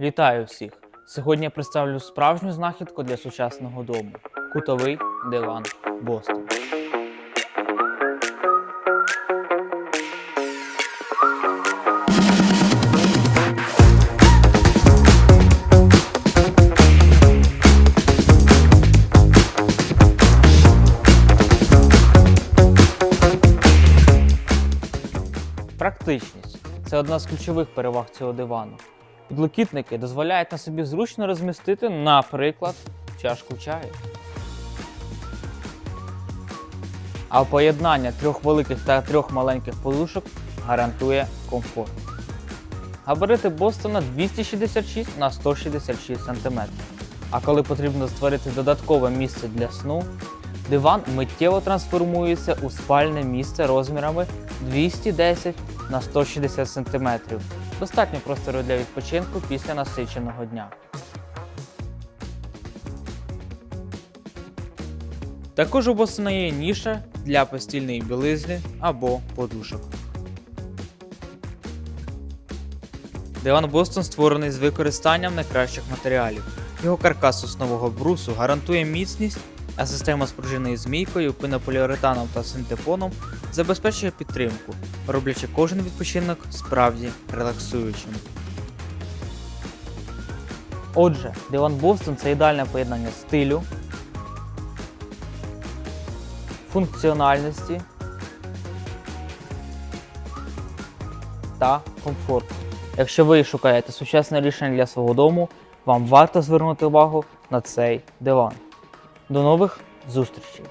Вітаю всіх! Сьогодні я представлю справжню знахідку для сучасного дому кутовий диван Бостон. Практичність це одна з ключових переваг цього дивану. Підлокітники дозволяють на собі зручно розмістити, наприклад, чашку чаю. А поєднання трьох великих та трьох маленьких подушок гарантує комфорт. Габарити Бостона 266 на 166 см. А коли потрібно створити додаткове місце для сну, диван миттєво трансформується у спальне місце розмірами 210 на 160 см. Достатньо простору для відпочинку після насиченого дня. Також у Бостона є ніша для постільної білизни або подушок. Диван Бостон створений з використанням найкращих матеріалів. Його каркас основного брусу гарантує міцність, а система з пружиною змійкою, пенополіуретаном та синтепоном забезпечує підтримку, роблячи кожен відпочинок справді релаксуючим. Отже, диван Бостон це ідеальне поєднання стилю, функціональності та комфорту. Якщо ви шукаєте сучасне рішення для свого дому, вам варто звернути увагу на цей диван. До нових зустрічей!